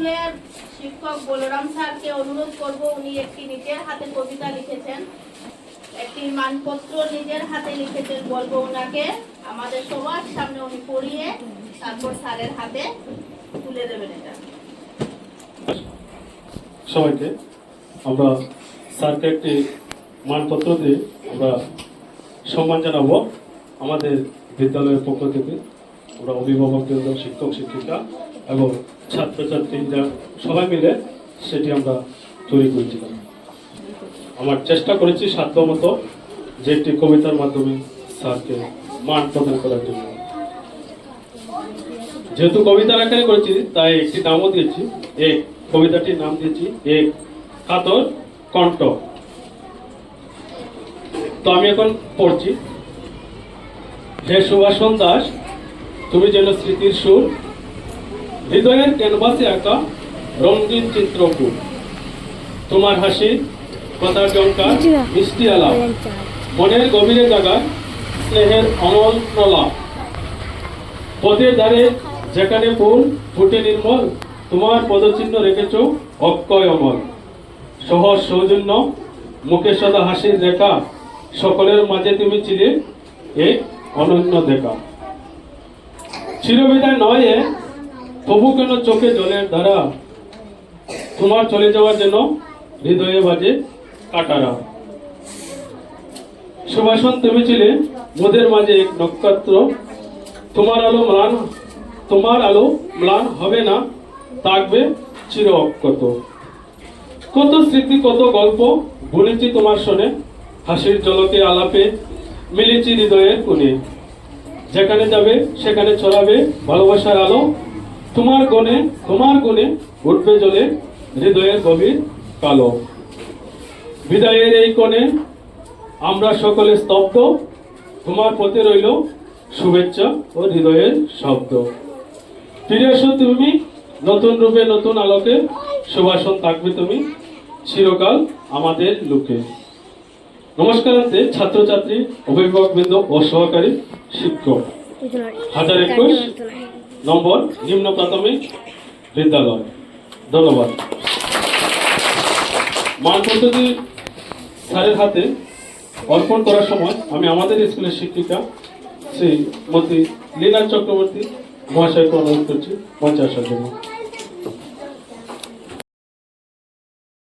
স্কুলের শিক্ষক বলরাম স্যারকে অনুরোধ করব, উনি একটি নিজের হাতে কবিতা লিখেছেন। একটি মানপত্র নিজের হাতে লিখেছেন, বলব ওনাকে আমাদের সবার সামনে উনি পড়িয়ে তারপর স্যারের হাতে তুলে দেবেন এটা। সবাইকে আমরা স্যারকে একটি মানপত্র দিয়ে আমরা সম্মান জানাব। আমাদের বিদ্যালয়ের পক্ষ থেকে আমরা অভিভাবকবৃন্দ শিক্ষক, শিক্ষিকা এবং ছাত্রছাত্রী যা সবাই মিলে সেটি আমরা তৈরি করেছিলাম। আমার চেষ্টা করেছি সাধ্যমতো যে একটি কবিতার মাধ্যমে স্যারকে মান প্রদান করার জন্য। যেহেতু কবিতা লেখাই করেছি, তাই একটি নামও দিয়েছি। এই কবিতাটির নাম দিয়েছি এক কাতর কণ্ঠ। তো আমি এখন পড়ছি, হে সুভাষণ দাস, তুমি যেন স্মৃতির সুর হৃদয়ের ক্যানভাসে আঁকা রঙিন চিত্রকূট তোমার হাসি কথা চমকা মিষ্টি আলাপ। মনের গভীরে জাগায় স্নেহের অমল প্রলাপ। পথের ধারে যেখানে ফুল ফুটে নির্মল, তোমার পদচিহ্ন রেখেছ অক্ষয় অমল। সহজ সৌজন্য, মুখে সদা হাসির রেখা, সকলের মাঝে তুমি ছিলে এক অনন্য দেখা। চিরবিদায় নয় তবু কেন চোখে জলের ধারা তোমার চলে যাওয়ার জন্য হৃদয়ে বাজে কাটারা? সুভাষণ, তুমি ছিলে মোদের মাঝে এক নক্ষত্র। তোমার আলো ম্লান, তোমার আলো ম্লান হবে না, থাকবে চির অক্ষত। কত স্মৃতি, কত গল্প বলেছি তোমার শোনে। হাসির জলকে আলাপে মিলেছি হৃদয়ের কোণে। যেখানে যাবে, সেখানে ছড়াবে ভালোবাসার আলো তোমার গনে তোমার গুণে উঠবে জলে হৃদয়ের গভীর কালো। বিদায়ের এই কোণে আমরা সকলে স্তব্ধ। তোমার পথে রইল শুভেচ্ছা ও হৃদয়ের শব্দ। ফিরে এসো তুমি, নতুন রূপে, নতুন আলোকে। সুভাষণ থাকবে তুমি, চিরকাল আমাদের লোকে। নমস্কারান্তে ছাত্রছাত্রী, অভিভাবকবৃন্দ ও সহকারী শিক্ষক। হাজার একুশ। নম্বর নিম্ন প্রাথমিক বিদ্যালয়। ধন্যবাদ। মান স্যারের হাতে অর্পণ করার সময় আমি আমাদের স্কুলের শিক্ষিকা শ্রীমতী লীলা চক্রবর্তী মহাশয়কে অনুরোধ করছি মঞ্চে আসার জন্য